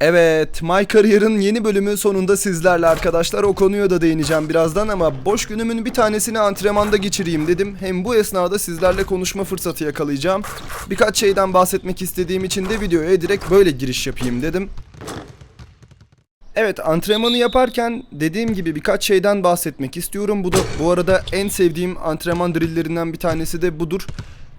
Evet, My Career'ın yeni bölümü sonunda sizlerle arkadaşlar. O konuya da değineceğim birazdan ama boş günümün bir tanesini antrenmanda geçireyim dedim. Hem bu esnada sizlerle konuşma fırsatı yakalayacağım. Birkaç şeyden bahsetmek istediğim için de videoya direkt böyle giriş yapayım dedim. Evet antrenmanı yaparken dediğim gibi birkaç şeyden bahsetmek istiyorum. Bu da bu arada en sevdiğim antrenman drillerinden bir tanesi de budur.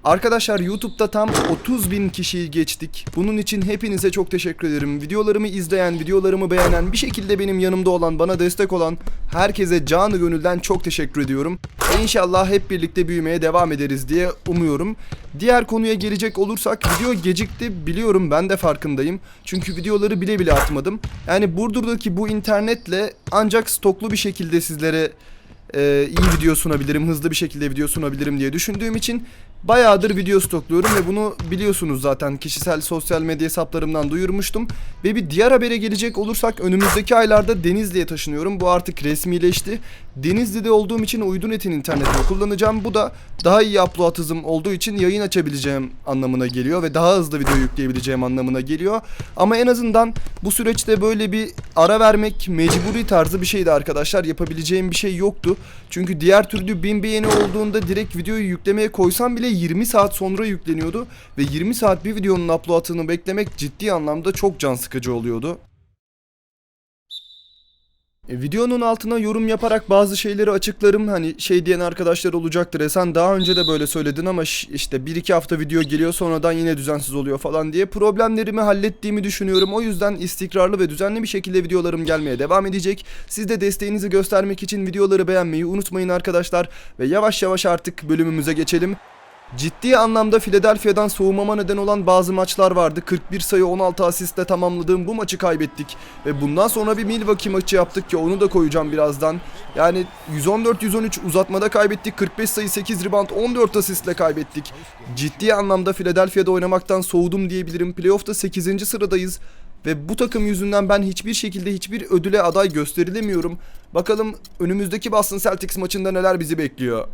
Arkadaşlar YouTube'da tam 30 bin kişiyi geçtik. Bunun için hepinize çok teşekkür ederim. Videolarımı izleyen, videolarımı beğenen, bir şekilde benim yanımda olan, bana destek olan herkese canı gönülden çok teşekkür ediyorum. İnşallah hep birlikte büyümeye devam ederiz diye umuyorum. Diğer konuya gelecek olursak video gecikti biliyorum ben de farkındayım. Çünkü videoları bile bile atmadım. Yani Burdur'daki bu internetle ancak stoklu bir şekilde sizlere e, iyi video sunabilirim, hızlı bir şekilde video sunabilirim diye düşündüğüm için bayağıdır video stokluyorum ve bunu biliyorsunuz zaten kişisel sosyal medya hesaplarımdan duyurmuştum. Ve bir diğer habere gelecek olursak önümüzdeki aylarda Denizli'ye taşınıyorum. Bu artık resmileşti. Denizli'de olduğum için Uydunet'in internetini kullanacağım. Bu da daha iyi upload hızım olduğu için yayın açabileceğim anlamına geliyor ve daha hızlı video yükleyebileceğim anlamına geliyor. Ama en azından bu süreçte böyle bir ara vermek mecburi tarzı bir şeydi arkadaşlar. Yapabileceğim bir şey yoktu. Çünkü diğer türlü 1000 beğeni olduğunda direkt videoyu yüklemeye koysam bile 20 saat sonra yükleniyordu. Ve 20 saat bir videonun uploadını beklemek ciddi anlamda çok can sıkıcı oluyordu. E, videonun altına yorum yaparak bazı şeyleri açıklarım. Hani şey diyen arkadaşlar olacaktır. E sen daha önce de böyle söyledin ama işte 1-2 hafta video geliyor sonradan yine düzensiz oluyor falan diye. Problemlerimi hallettiğimi düşünüyorum. O yüzden istikrarlı ve düzenli bir şekilde videolarım gelmeye devam edecek. Siz de desteğinizi göstermek için videoları beğenmeyi unutmayın arkadaşlar. Ve yavaş yavaş artık bölümümüze geçelim. Ciddi anlamda Philadelphia'dan soğumama neden olan bazı maçlar vardı. 41 sayı 16 asistle tamamladığım bu maçı kaybettik. Ve bundan sonra bir Milwaukee maçı yaptık ki onu da koyacağım birazdan. Yani 114-113 uzatmada kaybettik. 45 sayı 8 rebound 14 asistle kaybettik. Ciddi anlamda Philadelphia'da oynamaktan soğudum diyebilirim. Playoff'ta 8. sıradayız. Ve bu takım yüzünden ben hiçbir şekilde hiçbir ödüle aday gösterilemiyorum. Bakalım önümüzdeki Boston Celtics maçında neler bizi bekliyor.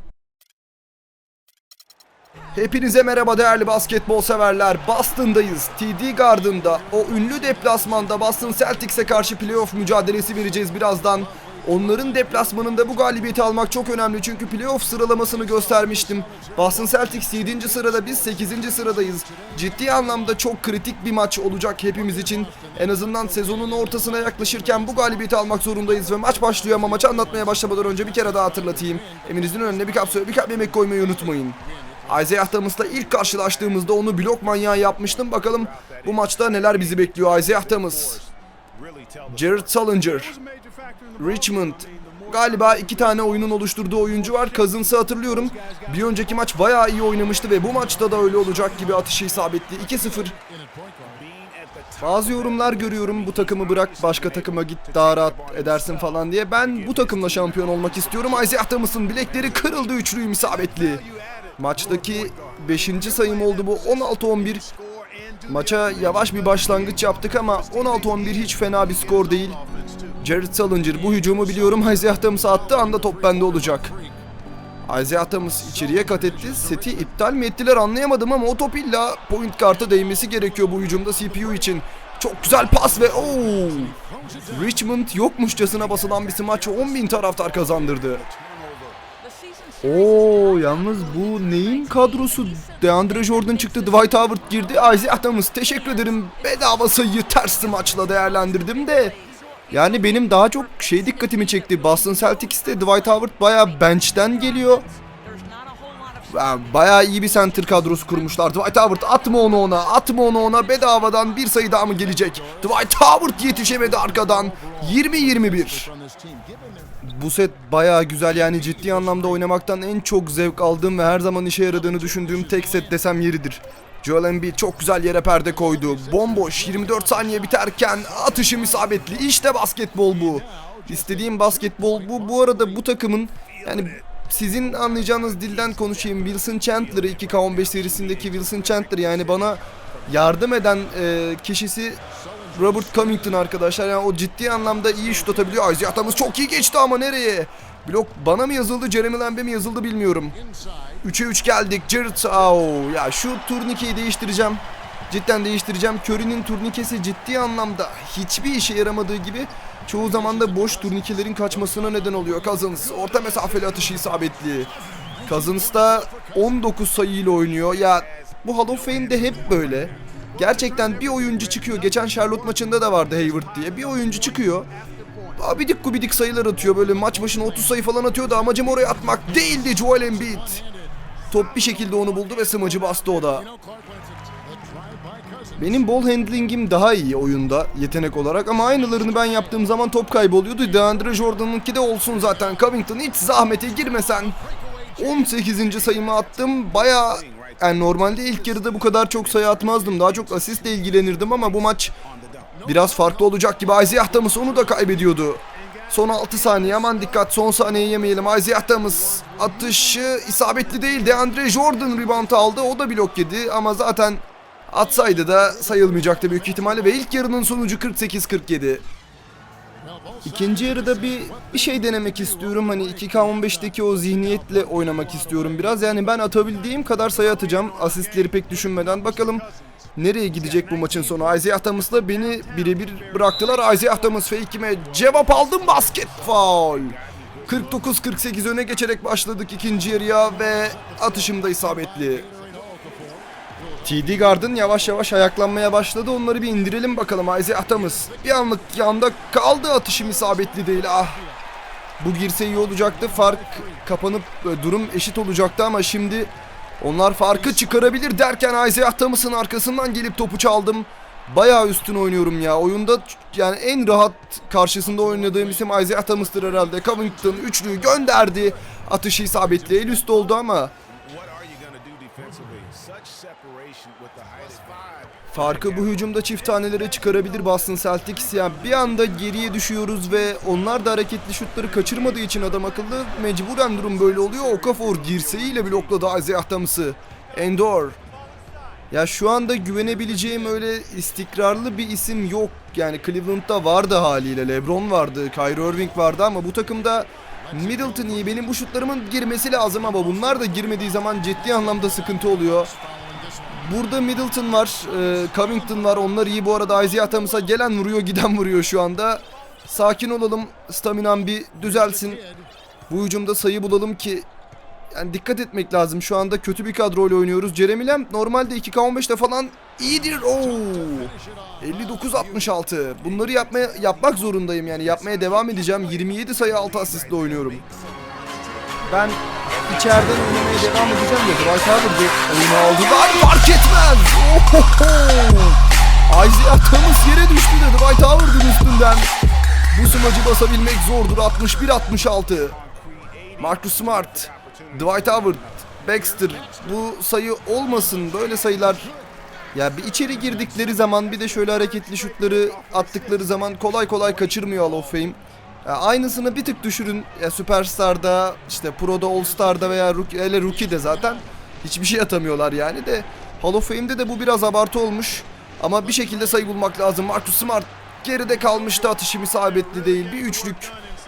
Hepinize merhaba değerli basketbol severler. Boston'dayız. TD Garden'da o ünlü deplasmanda Boston Celtics'e karşı playoff mücadelesi vereceğiz birazdan. Onların deplasmanında bu galibiyeti almak çok önemli çünkü playoff sıralamasını göstermiştim. Boston Celtics 7. sırada biz 8. sıradayız. Ciddi anlamda çok kritik bir maç olacak hepimiz için. En azından sezonun ortasına yaklaşırken bu galibiyeti almak zorundayız ve maç başlıyor ama maçı anlatmaya başlamadan önce bir kere daha hatırlatayım. Evinizin önüne bir kap bir kap yemek koymayı unutmayın. Isaiah Thomas'la ilk karşılaştığımızda onu blok manyağı yapmıştım. Bakalım bu maçta neler bizi bekliyor Isaiah Thomas. Jared Sullinger. Richmond. Galiba iki tane oyunun oluşturduğu oyuncu var. Cousins'ı hatırlıyorum. Bir önceki maç bayağı iyi oynamıştı ve bu maçta da öyle olacak gibi atışı isabetli. 2-0. Bazı yorumlar görüyorum bu takımı bırak başka takıma git daha rahat edersin falan diye. Ben bu takımla şampiyon olmak istiyorum. Isaiah Thomas'ın bilekleri kırıldı üçlüyüm isabetli. Maçtaki 5. sayım oldu bu 16-11. Maça yavaş bir başlangıç yaptık ama 16-11 hiç fena bir skor değil. Jared Sullinger bu hücumu biliyorum Isaiah Thomas'a attığı anda top bende olacak. Isaiah Thomas içeriye kat etti. Seti iptal mi ettiler anlayamadım ama o top illa point karta değmesi gerekiyor bu hücumda CPU için. Çok güzel pas ve ooo. Richmond yokmuşçasına basılan bir smaçı 10.000 taraftar kazandırdı. Oo yalnız bu neyin kadrosu? DeAndre Jordan çıktı, Dwight Howard girdi. Isaiah Thomas teşekkür ederim. Bedava sayıyı ters maçla değerlendirdim de. Yani benim daha çok şey dikkatimi çekti. Boston Celtics'te Dwight Howard baya bench'ten geliyor. Ya, Bayağı iyi bir center kadrosu kurmuşlar. Dwight Howard atma onu ona, atma onu ona. Bedavadan bir sayı daha mı gelecek? Dwight Howard yetişemedi arkadan. 20-21. Bu set bayağı güzel yani ciddi anlamda oynamaktan en çok zevk aldığım ve her zaman işe yaradığını düşündüğüm tek set desem yeridir. Joel Embiid çok güzel yere perde koydu. Bomboş 24 saniye biterken atışım isabetli. İşte basketbol bu. İstediğim basketbol bu. Bu arada bu takımın yani sizin anlayacağınız dilden konuşayım. Wilson Chandler'ı 2K15 serisindeki Wilson Chandler yani bana yardım eden e, kişisi Robert Covington arkadaşlar. Yani o ciddi anlamda iyi şut atabiliyor. Isaiah Thomas çok iyi geçti ama nereye? Blok bana mı yazıldı, Jeremy Lamb'e mi yazıldı bilmiyorum. 3'e 3 geldik. Jared Au. Ya şu turnikeyi değiştireceğim. cidden değiştireceğim. Curry'nin turnikesi ciddi anlamda hiçbir işe yaramadığı gibi çoğu zaman da boş turnikelerin kaçmasına neden oluyor. Cousins orta mesafeli atışı isabetli. Cousins da 19 sayıyla oynuyor. Ya bu Hall of Fame'de hep böyle. Gerçekten bir oyuncu çıkıyor. Geçen Charlotte maçında da vardı Hayward diye. Bir oyuncu çıkıyor. Abidik gubidik sayılar atıyor. Böyle maç başına 30 sayı falan atıyordu. Amacım oraya atmak değildi Joel Embiid. Top bir şekilde onu buldu ve smacı bastı o da. Benim ball handling'im daha iyi oyunda yetenek olarak ama aynılarını ben yaptığım zaman top kayboluyordu. DeAndre Jordan'ınki de olsun zaten. Covington hiç zahmete girmesen 18. sayımı attım. Baya yani normalde ilk yarıda bu kadar çok sayı atmazdım. Daha çok asistle ilgilenirdim ama bu maç biraz farklı olacak gibi. Isaiah Thomas onu da kaybediyordu. Son 6 saniye aman dikkat son saniye yemeyelim. Isaiah Thomas atışı isabetli değil. DeAndre Jordan rebound aldı. O da blok yedi ama zaten atsaydı da sayılmayacaktı büyük ihtimalle. Ve ilk yarının sonucu 48-47. İkinci yarıda bir bir şey denemek istiyorum. Hani 2K15'teki o zihniyetle oynamak istiyorum biraz. Yani ben atabildiğim kadar sayı atacağım. Asistleri pek düşünmeden. Bakalım nereye gidecek bu maçın sonu. Isaiah Thomas'la beni birebir bıraktılar. Isaiah Thomas fake'ime cevap aldım. Basket foul. 49-48 öne geçerek başladık ikinci yarıya ve atışım da isabetli. TD Garden yavaş yavaş ayaklanmaya başladı. Onları bir indirelim bakalım. Isaiah Thomas bir anlık yanda kaldı. Atışım isabetli değil. Ah. Bu girse iyi olacaktı. Fark kapanıp e, durum eşit olacaktı ama şimdi onlar farkı çıkarabilir derken Isaiah Thomas'ın arkasından gelip topu çaldım. Bayağı üstün oynuyorum ya. Oyunda yani en rahat karşısında oynadığım isim Isaiah Thomas'tır herhalde. Covington üçlüyü gönderdi. Atışı isabetli. El üstü oldu ama Farkı bu hücumda çift tanelere çıkarabilir Boston Celtics. Yani bir anda geriye düşüyoruz ve onlar da hareketli şutları kaçırmadığı için adam akıllı mecburen durum böyle oluyor. Okafor dirseğiyle blokladı Isaiah Thomas'ı. Endor. Ya şu anda güvenebileceğim öyle istikrarlı bir isim yok. Yani Cleveland'da vardı haliyle. LeBron vardı, Kyrie Irving vardı ama bu takımda Middleton iyi. Benim bu şutlarımın girmesi lazım ama bunlar da girmediği zaman ciddi anlamda sıkıntı oluyor. Burada Middleton var, e, Covington var. Onlar iyi bu arada. Isaiah Thomas'a gelen vuruyor, giden vuruyor şu anda. Sakin olalım. Staminam bir düzelsin. Bu hücumda sayı bulalım ki yani dikkat etmek lazım. Şu anda kötü bir kadroyla oynuyoruz. Jeremy Lamb normalde 2K15'te falan iyidir. Oo. 59-66. Bunları yapmaya yapmak zorundayım yani. Yapmaya devam edeceğim. 27 sayı 6 asistle oynuyorum. Ben içeriden oynamaya devam edeceğim de Dwight Howard'ı oyunu aldılar. Fark etmez. Ohoho. Isaiah Thomas yere düştü de Dwight Howard'ın üstünden. Bu smacı basabilmek zordur. 61-66. Marcus Smart, Dwight Howard, Baxter bu sayı olmasın böyle sayılar ya bir içeri girdikleri zaman bir de şöyle hareketli şutları attıkları zaman kolay kolay kaçırmıyor Hall of Fame. Aynısını bir tık düşürün ya Superstar'da işte Pro'da All Star'da veya rookie, hele zaten hiçbir şey atamıyorlar yani de Hall of Fame'de de bu biraz abartı olmuş ama bir şekilde sayı bulmak lazım. Marcus Smart geride kalmıştı atışım isabetli değil bir üçlük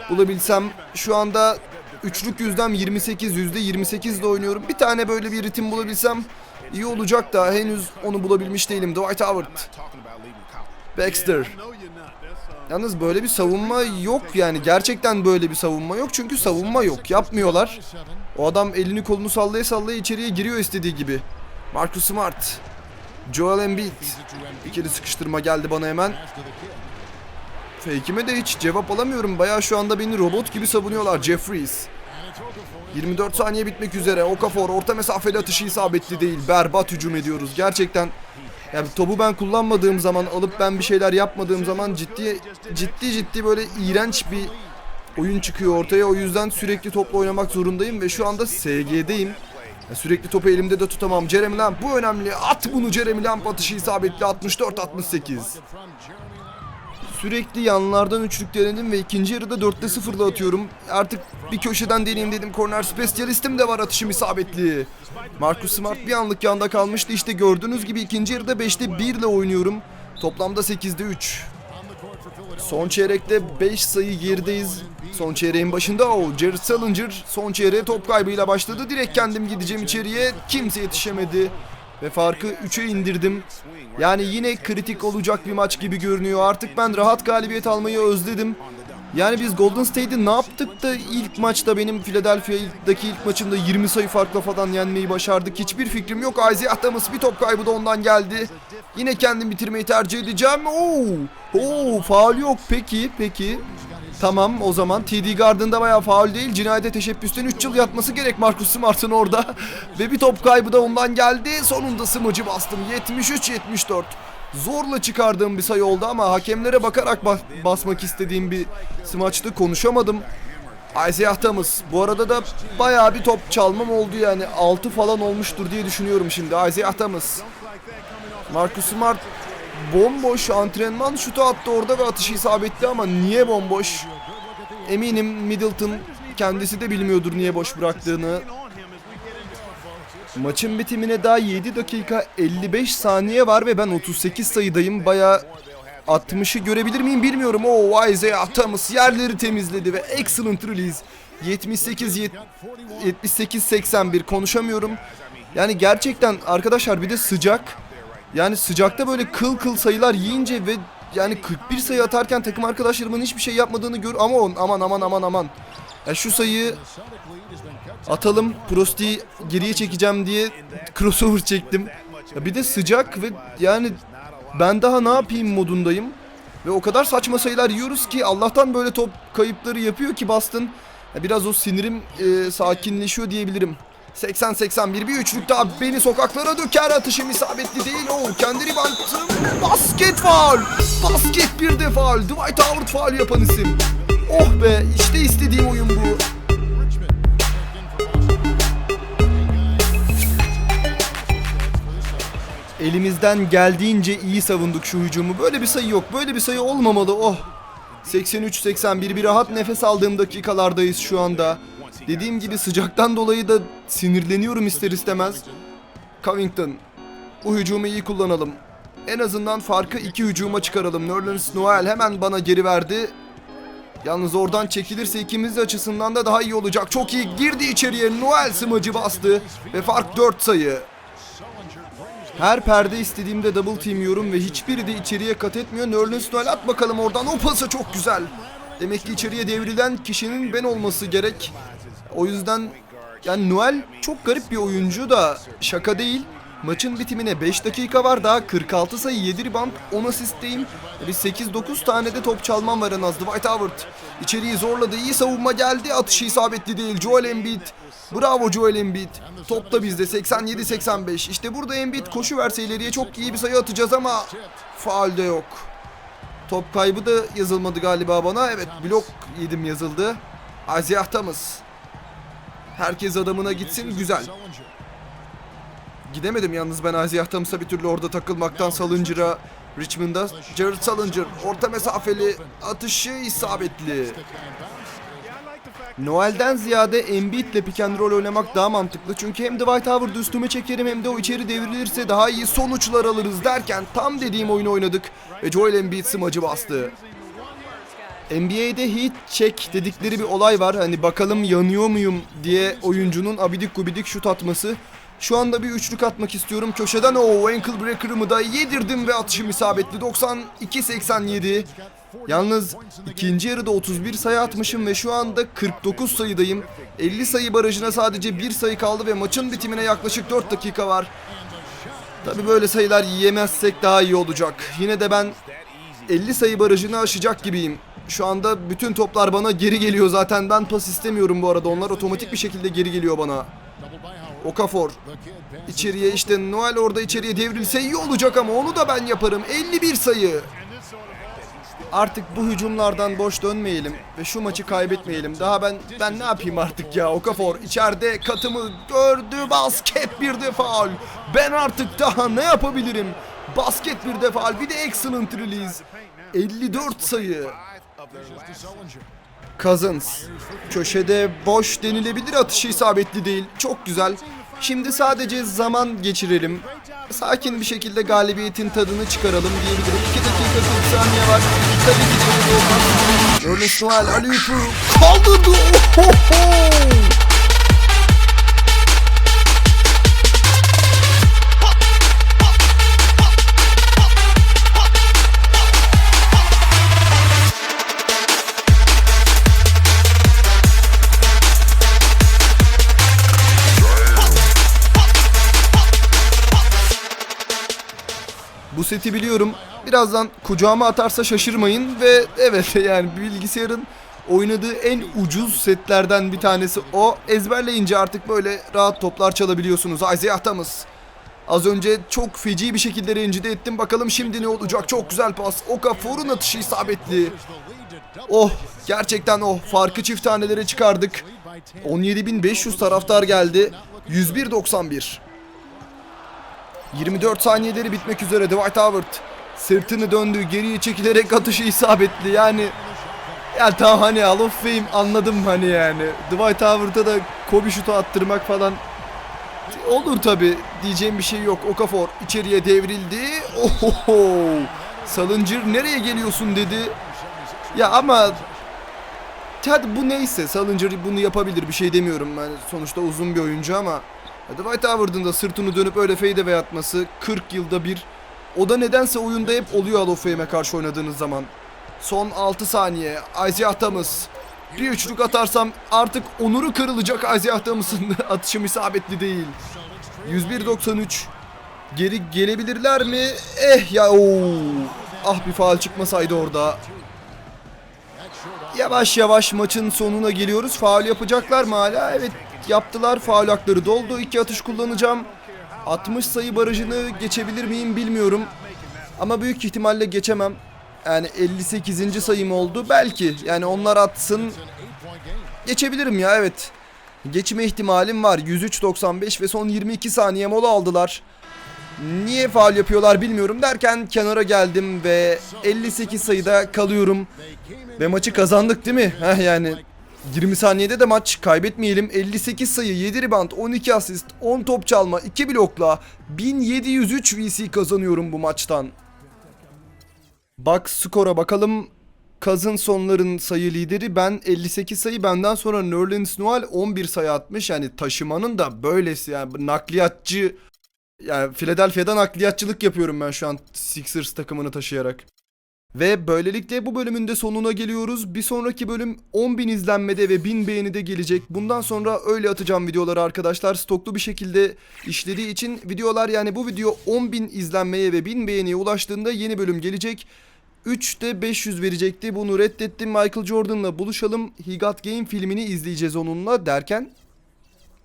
bulabilsem şu anda üçlük yüzdem 28 yüzde 28 de oynuyorum. Bir tane böyle bir ritim bulabilsem iyi olacak da henüz onu bulabilmiş değilim. Dwight Howard. Baxter. Yalnız böyle bir savunma yok yani gerçekten böyle bir savunma yok çünkü savunma yok yapmıyorlar. O adam elini kolunu sallaya sallaya içeriye giriyor istediği gibi. Marcus Smart, Joel Embiid. İkili sıkıştırma geldi bana hemen. Fake'ime de hiç cevap alamıyorum. Bayağı şu anda beni robot gibi savunuyorlar. Jeffries. 24 saniye bitmek üzere. Okafor orta mesafeli atışı isabetli değil. Berbat hücum ediyoruz. Gerçekten yani topu ben kullanmadığım zaman alıp ben bir şeyler yapmadığım zaman ciddi ciddi ciddi böyle iğrenç bir oyun çıkıyor ortaya. O yüzden sürekli topla oynamak zorundayım ve şu anda SG'deyim. Ya sürekli topu elimde de tutamam. Jeremy Lamb bu önemli. At bunu Jeremy Lamb atışı isabetli 64-68. Sürekli yanlardan üçlük denedim ve ikinci yarıda 4'te 0'la atıyorum. Artık bir köşeden deneyeyim dedim. Corner spesyalistim de var atışım isabetli. Marcus Smart bir anlık yanda kalmıştı. İşte gördüğünüz gibi ikinci yarıda 5'te 1 ile oynuyorum. Toplamda 8'de 3. Son çeyrekte 5 sayı gerideyiz. Son çeyreğin başında o Jared Salinger son çeyreğe top kaybıyla başladı. Direkt kendim gideceğim içeriye. Kimse yetişemedi. Ve farkı 3'e indirdim. Yani yine kritik olacak bir maç gibi görünüyor. Artık ben rahat galibiyet almayı özledim. Yani biz Golden State'i ne yaptık da ilk maçta benim Philadelphia'daki ilk maçımda 20 sayı farkla falan yenmeyi başardık. Hiçbir fikrim yok. Isaiah Thomas bir top kaybı da ondan geldi. Yine kendim bitirmeyi tercih edeceğim. Oo, oo faul yok. Peki, peki. Tamam o zaman TD Garden'da bayağı faul değil. Cinayete teşebbüsten 3 yıl yatması gerek Marcus Smart'ın orada. Ve bir top kaybı da ondan geldi. Sonunda smacı bastım. 73-74. Zorla çıkardığım bir sayı oldu ama hakemlere bakarak bas- basmak istediğim bir smaçtı. Konuşamadım. Isaiah Thomas. Bu arada da bayağı bir top çalmam oldu yani. 6 falan olmuştur diye düşünüyorum şimdi. Isaiah Thomas. Marcus Smart bomboş antrenman şutu attı orada ve atışı isabetli ama niye bomboş? Eminim Middleton kendisi de bilmiyordur niye boş bıraktığını. Maçın bitimine daha 7 dakika 55 saniye var ve ben 38 sayıdayım. Baya 60'ı görebilir miyim bilmiyorum. O Isaiah Thomas yerleri temizledi ve excellent release. 78 yet- 78 81 konuşamıyorum. Yani gerçekten arkadaşlar bir de sıcak. Yani sıcakta böyle kıl kıl sayılar yiyince ve yani 41 sayı atarken takım arkadaşlarımın hiçbir şey yapmadığını gör ama on, aman aman aman aman. Ya şu sayıyı atalım. Prost'i geriye çekeceğim diye crossover çektim. Ya bir de sıcak ve yani ben daha ne yapayım modundayım. Ve o kadar saçma sayılar yiyoruz ki Allah'tan böyle top kayıpları yapıyor ki Boston. Ya biraz o sinirim e, sakinleşiyor diyebilirim. 80-81 bir üçlük daha beni sokaklara döker atışım isabetli değil o kendi ribantım basket faul basket bir de faul Dwight Howard faul yapan isim oh be işte istediğim oyun bu Elimizden geldiğince iyi savunduk şu hücumu. Böyle bir sayı yok. Böyle bir sayı olmamalı. Oh. 83-81 bir rahat nefes aldığım dakikalardayız şu anda. Dediğim gibi sıcaktan dolayı da sinirleniyorum ister istemez. Covington. Bu hücumu iyi kullanalım. En azından farkı iki hücuma çıkaralım. Nerlens Noel hemen bana geri verdi. Yalnız oradan çekilirse ikimiz açısından da daha iyi olacak. Çok iyi girdi içeriye. Noel smacı bastı. Ve fark 4 sayı. Her perde istediğimde double team yiyorum ve hiçbiri de içeriye kat etmiyor. Nerlens Noel at bakalım oradan. O pası çok güzel. Demek ki içeriye devrilen kişinin ben olması gerek. O yüzden yani Noel çok garip bir oyuncu da şaka değil. Maçın bitimine 5 dakika var daha 46 sayı 7 rebound 10 asistteyim. Bir 8-9 tane de top çalmam var en az. Dwight Howard içeriği zorladı. iyi savunma geldi. Atışı isabetli değil. Joel Embiid. Bravo Joel Embiid. Top da bizde 87-85. İşte burada Embiid koşu verse ileriye çok iyi bir sayı atacağız ama faal de yok. Top kaybı da yazılmadı galiba bana. Evet blok yedim yazıldı. Isaiah Thomas. Herkes adamına gitsin güzel. Gidemedim yalnız ben Isaiah Thomas'a bir türlü orada takılmaktan Salınger'a Richmond'da Jared Salinger orta mesafeli atışı isabetli. Noel'den ziyade Embiid'le pick and roll oynamak daha mantıklı. Çünkü hem Dwight Howard'ı üstüme çekerim hem de o içeri devrilirse daha iyi sonuçlar alırız derken tam dediğim oyunu oynadık ve Joel Embiid smacı bastı. NBA'de heat check dedikleri bir olay var. Hani bakalım yanıyor muyum diye oyuncunun abidik gubidik şut atması. Şu anda bir üçlük atmak istiyorum. Köşeden o ankle breaker'ımı da yedirdim ve atışım isabetli. 92-87. Yalnız ikinci yarıda 31 sayı atmışım ve şu anda 49 sayıdayım. 50 sayı barajına sadece bir sayı kaldı ve maçın bitimine yaklaşık 4 dakika var. Tabi böyle sayılar yiyemezsek daha iyi olacak. Yine de ben 50 sayı barajını aşacak gibiyim. Şu anda bütün toplar bana geri geliyor zaten. Ben pas istemiyorum bu arada. Onlar otomatik bir şekilde geri geliyor bana. Okafor. İçeriye işte Noel orada içeriye devrilse iyi olacak ama onu da ben yaparım. 51 sayı. Artık bu hücumlardan boş dönmeyelim ve şu maçı kaybetmeyelim. Daha ben ben ne yapayım artık ya? Okafor içeride katımı gördü. Basket bir de faul. Ben artık daha ne yapabilirim? Basket bir de faul. Bir de excellent release. 54 sayı. Cousins. Köşede boş denilebilir atışı isabetli değil. Çok güzel. Şimdi sadece zaman geçirelim. Sakin bir şekilde galibiyetin tadını çıkaralım diyebilirim. 2 dakika 40 saniye var. Tabii ki de olmaz. Ernest Noel Aliyup'u kaldırdı. Ohoho! Seti biliyorum. Birazdan kucağıma atarsa şaşırmayın ve evet yani bilgisayarın oynadığı en ucuz setlerden bir tanesi o. Ezberleyince artık böyle rahat toplar çalabiliyorsunuz. Isaiah Thomas. Az önce çok feci bir şekilde rencide ettim. Bakalım şimdi ne olacak? Çok güzel pas. Okafor'un atışı isabetli. Oh gerçekten oh farkı çift tanelere çıkardık. 17.500 taraftar geldi. 101.91. 24 saniyeleri bitmek üzere Dwight Howard. Sırtını döndü geriye çekilerek atışı isabetli. Yani ya tamam hani Hall of Fame anladım hani yani. Dwight Howard'a da Kobe şutu attırmak falan olur tabi diyeceğim bir şey yok. Okafor içeriye devrildi. Ohoho! Salıncır nereye geliyorsun? dedi. Ya ama hadi bu neyse Salıncır bunu yapabilir bir şey demiyorum. Yani sonuçta uzun bir oyuncu ama Dwight Howard'ın da sırtını dönüp öyle fadeaway atması 40 yılda bir o da nedense oyunda hep oluyor Hall karşı oynadığınız zaman. Son 6 saniye Isaiah Thomas. Bir üçlük atarsam artık onuru kırılacak Isaiah Thomas'ın atışım isabetli değil. 101.93 Geri gelebilirler mi? Eh ya ooo. Ah bir faal çıkmasaydı orada. Yavaş yavaş maçın sonuna geliyoruz. Faul yapacaklar mı hala? Evet yaptılar. Faul hakları doldu. İki atış kullanacağım. 60 sayı barajını geçebilir miyim bilmiyorum. Ama büyük ihtimalle geçemem. Yani 58. sayım oldu. Belki yani onlar atsın. Geçebilirim ya evet. Geçme ihtimalim var. 103.95 ve son 22 saniye mola aldılar. Niye faal yapıyorlar bilmiyorum derken kenara geldim ve 58 sayıda kalıyorum. Ve maçı kazandık değil mi? Heh yani 20 saniyede de maç kaybetmeyelim. 58 sayı, 7 rebound, 12 asist, 10 top çalma, 2 blokla 1703 VC kazanıyorum bu maçtan. Bak skora bakalım. Kazın sonların sayı lideri ben 58 sayı benden sonra Nerlens Noel 11 sayı atmış. Yani taşımanın da böylesi yani nakliyatçı yani Philadelphia'dan nakliyatçılık yapıyorum ben şu an Sixers takımını taşıyarak. Ve böylelikle bu bölümün de sonuna geliyoruz. Bir sonraki bölüm 10.000 izlenmede ve 1000 beğenide gelecek. Bundan sonra öyle atacağım videoları arkadaşlar. Stoklu bir şekilde işlediği için videolar yani bu video 10.000 izlenmeye ve 1000 beğeniye ulaştığında yeni bölüm gelecek. 3'te 500 verecekti. Bunu reddettim. Michael Jordan'la buluşalım. He Got Game filmini izleyeceğiz onunla derken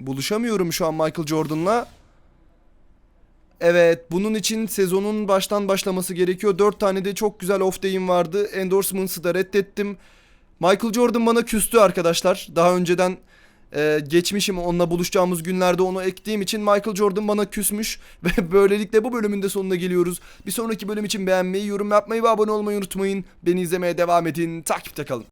buluşamıyorum şu an Michael Jordan'la. Evet bunun için sezonun baştan başlaması gerekiyor. 4 tane de çok güzel off day'im vardı. Endorsements'ı da reddettim. Michael Jordan bana küstü arkadaşlar. Daha önceden e, geçmişim onunla buluşacağımız günlerde onu ektiğim için Michael Jordan bana küsmüş. Ve böylelikle bu bölümün de sonuna geliyoruz. Bir sonraki bölüm için beğenmeyi, yorum yapmayı ve abone olmayı unutmayın. Beni izlemeye devam edin. Takipte kalın.